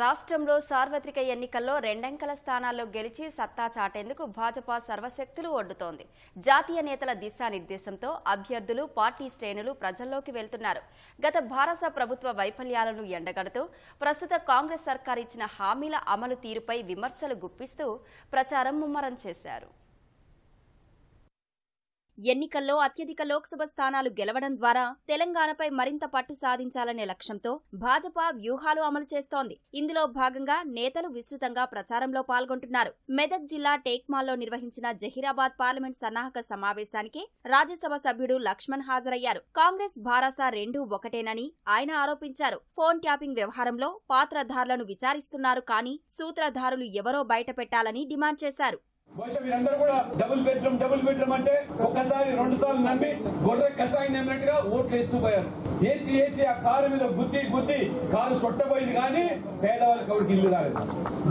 రాష్ట్రంలో సార్వత్రిక ఎన్నికల్లో రెండంకల స్థానాల్లో గెలిచి సత్తా చాటేందుకు భాజపా సర్వశక్తులు ఒడ్డుతోంది. జాతీయ నేతల దిశానిర్దేశంతో అభ్యర్థులు పార్టీ శ్రేణులు ప్రజల్లోకి వెళ్తున్నారు. గత భారత ప్రభుత్వ వైఫల్యాలను ఎండగడుతూ ప్రస్తుత కాంగ్రెస్ సర్కార్ ఇచ్చిన హామీల అమలు తీరుపై విమర్శలు గుప్పిస్తూ ప్రచారం ముమ్మరం చేశారు. ఎన్నికల్లో అత్యధిక లోక్సభ స్థానాలు గెలవడం ద్వారా తెలంగాణపై మరింత పట్టు సాధించాలనే లక్ష్యంతో భాజపా వ్యూహాలు అమలు చేస్తోంది. ఇందులో భాగంగా నేతలు విస్తృతంగా ప్రచారంలో పాల్గొంటున్నారు. మెదక్ జిల్లా టేక్మాల్లో నిర్వహించిన జహీరాబాద్ పార్లమెంట్ సన్నాహక సమావేశానికి రాజ్యసభ సభ్యుడు లక్ష్మణ్ హాజరయ్యారు. కాంగ్రెస్ భారాస రెండూ ఒకటేనని ఆయన ఆరోపించారు. ఫోన్ ట్యాపింగ్ వ్యవహారంలో పాత్రధారులను విచారిస్తున్నారు కానీ సూత్రధారులు ఎవరో బయటపెట్టాలని డిమాండ్ చేశారు. బహుశా మీరందరూ కూడా డబుల్ బెడ్రూమ్ డబుల్ బెడ్రూమ్ అంటే ఒక్కసారి రెండు సార్లు నమ్మి గొర్రె కషాయం నమ్మినట్టుగా ఓట్లు వేస్తూ పోయారు. ఏసీ ఏసీ ఆ కారు మీద గుద్ది గుద్ది కారు సొట్టపోయింది కానీ పేదవాళ్ళకి ఎవరికి ఇల్లు రాలేదు.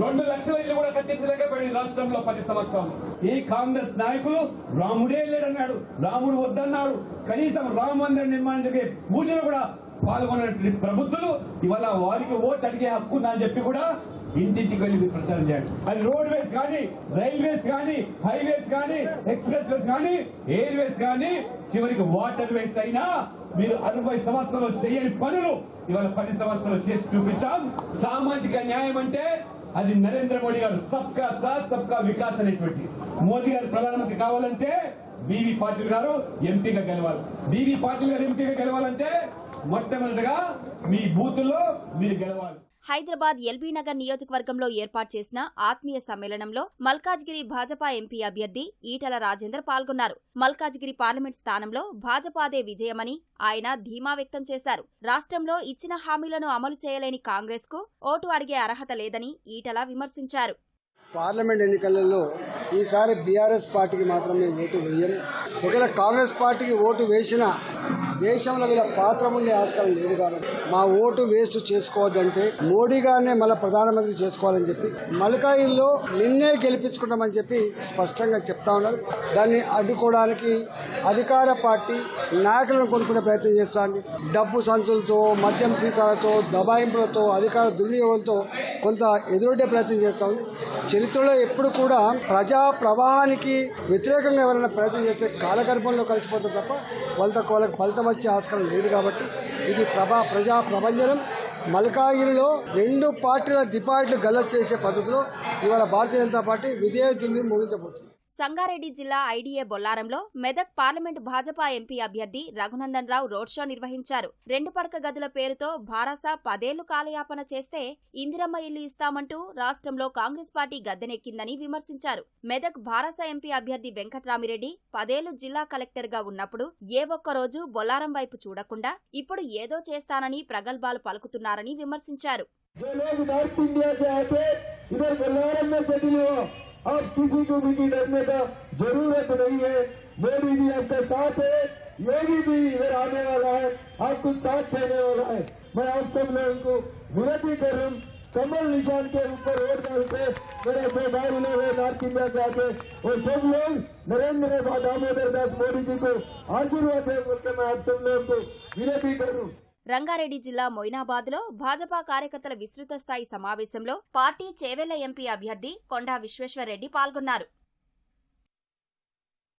రెండు లక్షల ఇల్లు కూడా కట్టించలేకపోయింది రాష్ట్రంలో పది సంవత్సరాలు ఈ కాంగ్రెస్ నాయకులు రాముడే లేడన్నాడు. రాముడు వద్దన్నాడు. కనీసం రామ మందిర నిర్మాణం జరిగే పూజలు కూడా పాల్గొన్నటువంటి ప్రభుత్వాలు ఇవాళ వారికి ఓటు అడిగే హక్కు ఉందని చెప్పి కూడా ఇంటింటికి వెళ్ళి మీరు ప్రచారం చేయండి. అది రోడ్వేస్ కానీ రైల్వేస్ కానీ హైవేస్ కానీ ఎక్స్ప్రెస్ వేస్ కానీ ఎయిర్వేస్ కానీ చివరికి వాటర్ వేస్ అయినా మీరు అరవై సంవత్సరాలు చేయని పనులు ఇవాళ పది సంవత్సరాలు చేసి చూపించాం. సామాజిక న్యాయం అంటే అది నరేంద్ర మోడీ గారు సబ్కా సాత్ సబ్కా వికాస్ అనేటువంటి మోదీ గారు ప్రధానమంత్రి కావాలంటే బీవీ పాటిల్ గారు ఎంపీగా గెలవాలి. బీవీ పాటిల్ గారు ఎంపీగా గెలవాలంటే మొట్టమొదటిగా మీ బూతుల్లో మీరు గెలవాలి. హైదరాబాద్ ఎల్బీ నగర్ నియోజకవర్గంలో ఏర్పాటు చేసిన ఆత్మీయ సమ్మేళనంలో మల్కాజ్గిరి భాజపా ఎంపీ అభ్యర్థి ఈటల రాజేందర్ పాల్గొన్నారు. మల్కాజ్గిరి పార్లమెంట్ స్థానంలో భాజపాదే విజయమని ఆయన ధీమా వ్యక్తం చేశారు. రాష్ట్రంలో ఇచ్చిన హామీలను అమలు చేయలేని కాంగ్రెస్కు ఓటు అడిగే అర్హత లేదని ఈటల విమర్శించారు. పార్లమెంట్ ఎన్నికలలో ఈసారి బీఆర్ఎస్ పార్టీకి మాత్రమే ఓటు వేయం. ఒకవేళ కాంగ్రెస్ పార్టీకి ఓటు వేసినా దేశంలో వీళ్ళ పాత్ర ఉండే ఆస్కారం లేదు కాబట్టి మా ఓటు వేస్ట్ చేసుకోవద్దంటే మోడీ గారినే మళ్ళీ ప్రధానమంత్రి చేసుకోవాలని చెప్పి మల్కాయిల్లో నిన్నే గెలిపించుకుంటామని చెప్పి స్పష్టంగా చెప్తా ఉన్నారు. దాన్ని అడ్డుకోవడానికి అధికార పార్టీ నాయకులను కొనుక్కునే ప్రయత్నం చేస్తాను డబ్బు సంచులతో మద్యం సీసాలతో దబాయింపులతో అధికార దుర్వినియోగంతో కొంత ఎదురొడ్డే ప్రయత్నం చేస్తా ఉంది. చరిత్రలో ఎప్పుడు కూడా ప్రజా ప్రవాహానికి వ్యతిరేకంగా ఎవరైనా ప్రయత్నం చేస్తే కాలగర్భంలో కలిసిపోతారు తప్ప వాళ్ళతో వాళ్ళకి ఫలితం వచ్చే ఆస్కారం లేదు కాబట్టి ఇది ప్రభా ప్రజా ప్రభంజనం. మల్కాగిరిలో రెండు పార్టీల డిపార్ట్లు గల్ల చేసే పద్ధతిలో ఇవాళ భారతీయ జనతా పార్టీ విధేయతని ముగించబోతుంది. సంగారెడ్డి జిల్లా ఐడీఏ బొల్లారంలో మెదక్ పార్లమెంట్ భాజపా ఎంపీ అభ్యర్థి రఘునందన్ రావు రోడ్ షో నిర్వహించారు. రెండు పడక గదుల పేరుతో భారస పదేళ్ళు కాలయాపన చేస్తే ఇందిరమ్మ ఇల్లు ఇస్తామంటూ రాష్ట్రంలో కాంగ్రెస్ పార్టీ గద్దెనెక్కిందని విమర్శించారు. మెదక్ భారస ఎంపీ అభ్యర్థి వెంకట్రామిరెడ్డి పదేళ్ళు జిల్లా కలెక్టర్గా ఉన్నప్పుడు ఏ ఒక్క రోజు బొల్లారం వైపు చూడకుండా ఇప్పుడు ఏదో చేస్తానని ప్రగల్భాలు పలుకుతున్నారని విమర్శించారు. हो अब किसी को भी डरने का ज़रूरत नहीं है। मोदी जी आपके साथ है, योगी भी इधर आने वाला है आपको साथ देने वाला है। मैं आप सब लोगों को विनती कर रहा हूँ, कमल निशान के ऊपर वोट डालते मेरे दो भाई लोग हैं नॉर्थ इंडिया से आते वो सब लोग नरेंद्र दामोदर दास मोदी जी को आशीर्वाद दे बोलते मैं आप सब लोगों को विनती कर रहा हूँ। రంగారెడ్డి జిల్లా మొయినాబాద్లో భాజపా కార్యకర్తల విస్తృత స్థాయి సమావేశంలో పార్టీ చేవెళ్ళ ఎంపీ అభ్యర్థి కొండా విశ్వేశ్వరరెడ్డి పాల్గొన్నారు.